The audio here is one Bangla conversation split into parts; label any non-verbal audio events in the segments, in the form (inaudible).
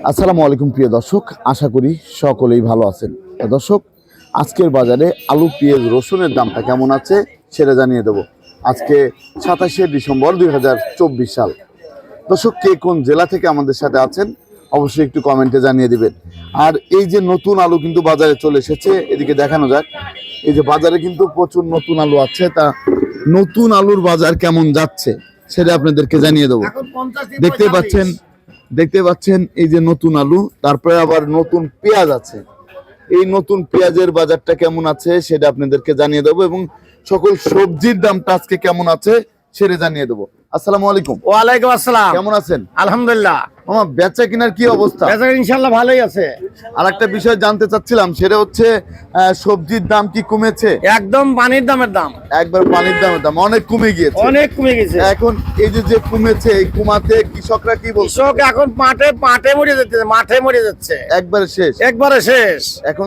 আসসালামু আলাইকুম প্রিয় দর্শক আশা করি সকলেই ভালো আছেন। দর্শক আজকের বাজারে আলু পেঁয়াজ রসুনের দামটা কেমন আছে সেটা জানিয়ে দেবো। আজকে সাতাশে ডিসেম্বর দুই হাজার চব্বিশ সাল। দর্শক কে কোন জেলা থেকে আমাদের সাথে আছেন অবশ্যই একটু কমেন্টে জানিয়ে দিবেন। আর এই যে নতুন আলু কিন্তু বাজারে চলে এসেছে এদিকে দেখানো যাক। এই যে বাজারে কিন্তু প্রচুর নতুন আলু আছে তা নতুন আলুর বাজার কেমন যাচ্ছে সেটা আপনাদেরকে জানিয়ে দেবো। দেখতে পাচ্ছেন দেখতে পাচ্ছেন এই যে নতুন আলু, তারপরে আবার নতুন পেঁয়াজ আছে। এই নতুন পেঁয়াজের বাজারটা কেমন আছে সেটা আপনাদেরকে জানিয়ে দেবো এবং সকল সবজির দামটা আজকে কেমন আছে সেটা জানিয়ে দেবো। আসসালামু আলাইকুম। ওয়ালাইকুম আসসালাম। কেমন আছেন? আলহামদুলিল্লাহ। মামা বেচা কিনার কি অবস্থা? বেচা ইনশাল্লাহ ভালোই আছে। আর একটা বিষয় জানতে চাচ্ছিলাম সেটা হচ্ছে সবজির দাম কি কমেছে? একদম পানির দামের দাম। একবার পানির দামের দাম অনেক কমে গিয়েছে। অনেক কমে গেছে এখন এই যে যে কমেছে এই কমাতে কৃষকরা কি বলছে? কৃষক এখন মাঠে মাঠে মরে যাচ্ছে মাঠে মরে যাচ্ছে। একবারে শেষ? একবারে শেষ। এখন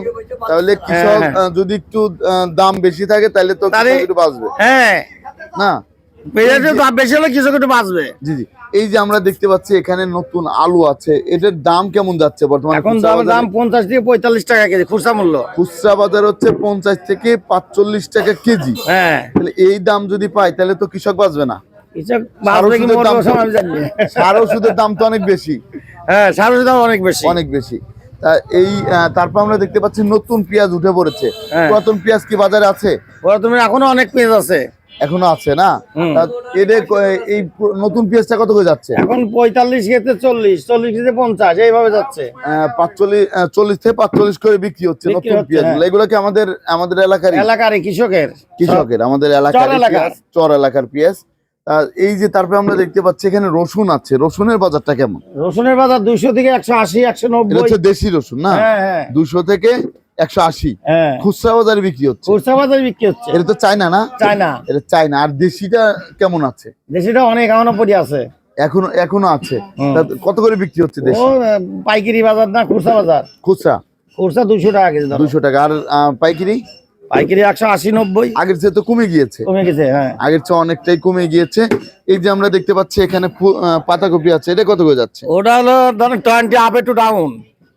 তাহলে কৃষক হ্যাঁ। যদি একটু দাম বেশি থাকে তাহলে তো একটু বাঁচবে। হ্যাঁ। না? দাম বেশি হলে একটু বাঁচবে। জি জি। এই যে আমরা দেখতে পাচ্ছি এখানে নতুন আলু আছে। এটার দাম কেমন যাচ্ছে বর্তমানে? এখন দাম? দাম পঞ্চাশ থেকে পঁয়তাল্লিশ টাকা কেজি খুচরা মূল্য। খুচরা বাজার হচ্ছে পঞ্চাশ থেকে পাঁচচল্লিশ টাকা কেজি। হ্যাঁ। তাহলে এই দাম যদি পায় তাহলে তো কৃষক বাঁচবে না। (laughs) সার ওষুধের দাম তো অনেক বেশি। হ্যাঁ সার ওষুধের দাম অনেক বেশি। অনেক বেশি। তা এই তারপর আমরা দেখতে পাচ্ছি নতুন পেঁয়াজ উঠে পড়েছে। হ্যাঁ। পুরাতন পেঁয়াজ কি বাজারে আছে? ওরা তুমি এখনও অনেক পেঁয়াজ আছে। এখনও আছে না। এদের এই নতুন পেঁয়াজটা কত করে যাচ্ছে? এখন পঁয়তাল্লিশ খেতে চল্লিশ চল্লিশ খেতে পঞ্চাশ এইভাবে যাচ্ছে। পাঁচচল্লিশ চল্লিশ থেকে পাঁচচল্লিশ করে বিক্রি হচ্ছে নতুন পেঁয়াজ হ্যাঁ। এগুলো কি আমাদের আমাদের এলাকার এলাকার কৃষকের। কৃষকের আমাদের এলাকার। চর এলাকার পেঁয়াজ এই যে তারপরে আমরা দেখতে পাচ্ছি এখানে রসুন আছে। রসুনের বাজারটা কেমন? রসুনের বাজার দুইশো থেকে একশো আশি একশো নব্বই। দেশি রসুন না? হ্যাঁ হ্যাঁ। দুশো থেকে একশো আশি। হ্যাঁ। খুচরা বাজারে বিক্রি হচ্ছে। খুচরা বাজারে বিক্রি হচ্ছে। এটা তো চায়না না? চায়না। এটা চায়না। আর দেশিটা কেমন আছে? দেশিটা অনেক আছে। এখনও এখনও আছে। কত করে বিক্রি হচ্ছে ও দেশি পাইকারি বাজার না খুচরা বাজার? খুচরা। খুচরা দুশো টাকা কেজি টাকা। আর পাইকারি? পাইকারি একশো আশি নব্বই। আগের চেয়ে তো কমে গিয়েছে। কমে গেছে হ্যাঁ। আগের চেয়ে অনেকটাই কমে গিয়েছে। এই যে আমরা দেখতে পাচ্ছি এখানে পাতাকপি আছে। এটা কত করে যাচ্ছে? ওটা হলো ধরেন টোয়েন্টি আপ টু ডাউন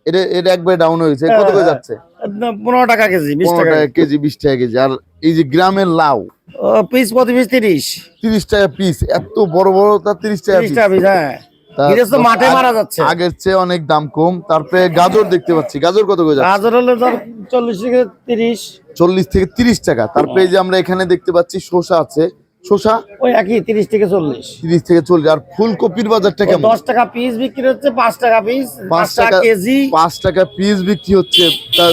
এটা এটা একবার ডাউন হয়েছে কত করে যাচ্ছে? পনেরো টাকা কেজি বিশ টাকা। কেজি বিশ টাকা কেজি। আর এই যে গ্রামের লাউ পিস প্রতি পিস তিরিশ। তিরিশ টাকা পিস এত বড় বড় তার তিরিশ টাকা পিস হ্যাঁ। মাঠে মারা যাচ্ছে। আগের চেয়ে অনেক দাম কম। তারপরে গাজর দেখতে পাচ্ছি। গাজর কত করে গাজর হলো ধর চল্লিশ থেকে তিরিশ। চল্লিশ থেকে তিরিশ টাকা। তারপরে যে আমরা এখানে দেখতে পাচ্ছি শসা আছে। শসা? ওই একই তিরিশ থেকে চল্লিশ। তিরিশ থেকে চল্লিশ। আর ফুলকপির বাজারটা ও কেমন? দশ টাকা পিস বিক্রি হচ্ছে পাঁচ টাকা পিস পাঁচ টাকা কেজি। পাঁচ টাকা পিস বিক্রি হচ্ছে। তা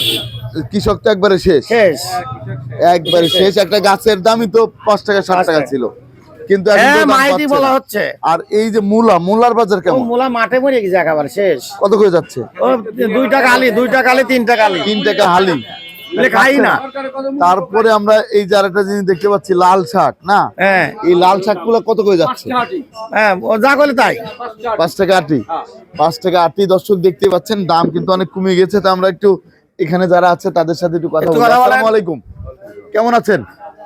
কৃষক তো একবারে শেষ। শেষ। একবারে শেষ। একটা গাছের দামই তো পাঁচ টাকা টাকা। ছিল। কিন্তু হ্যাঁ বলা হচ্ছে। আর এই যে মূলা মূলার বাজার কেমন? মূলা মাঠে মরে গেছে একেবারে শেষ। কত করে যাচ্ছে? দুই টাকা আলি দুই টাকা আলি তিন টাকা আলি। তিন টাকা হালি। খাই না। তারপরে আমরা এই যে আরেকটা জিনিস দেখতে পাচ্ছি লাল শাক না? হ্যাঁ। এই লাল শাকগুলো কত করে যাচ্ছে? হ্যাঁ যা করলে তাই। পাঁচ টাকা আটি। পাঁচ টাকা আটি দর্শক দেখতে পাচ্ছেন দাম কিন্তু অনেক কমে গেছে তো আমরা একটু এখানে যারা আছে তাদের সাথে একটু কথা বলি। আসসালামু আলাইকুম। কেমন আছেন?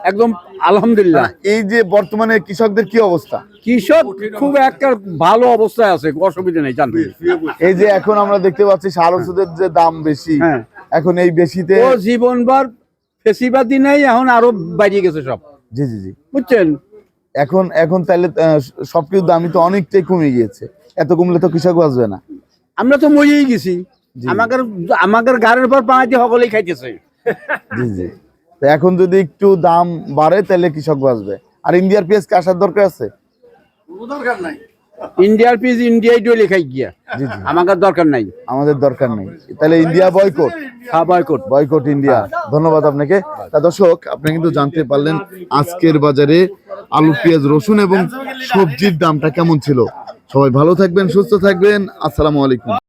একদম আলহামদুলিল্লাহ। এই যে বর্তমানে কৃষকদের কি অবস্থা? কৃষক খুব একটা ভালো অবস্থায় আছে অসুবিধা নেই জানতে এই যে এখন আমরা দেখতে পাচ্ছি সার ওষুধের যে দাম বেশি হ্যাঁ। এখন এই বেশিতে ও জীবনবার ফেসিবাদি নাই এখন আরও বাড়িয়ে গেছে সব। জি জি জি। বুঝছেন? এখন এখন তাহলে সবকিছু দামই তো অনেকটাই কমে গিয়েছে। এত কমলে তো কৃষক বাঁচবে না। আমরা তো মরেই গেছি। আমাদের আমাদের গাড়ির পর পাঁচটি সকলেই খাইতেছে। জি জি। তো এখন যদি একটু দাম বাড়ে তাহলে কৃষক বাঁচবে। আর ইন্ডিয়ার পেঁয়াজ কি আসার দরকার আছে? ইন্ডিয়ার পিস ইন্ডিয়াই ডলে খাই গিয়া। আমাদের দরকার নাই। আমাদের দরকার নাই। তাহলে ইন্ডিয়া বয়কট হ্যাঁ বয়কট বয়কট ইন্ডিয়া। ধন্যবাদ আপনাকে। তা দর্শক আপনি কিন্তু জানতে পারলেন আজকের বাজারে আলু পেঁয়াজ রসুন এবং সবজির দামটা কেমন ছিল। সবাই ভালো থাকবেন সুস্থ থাকবেন। আসসালামু আলাইকুম।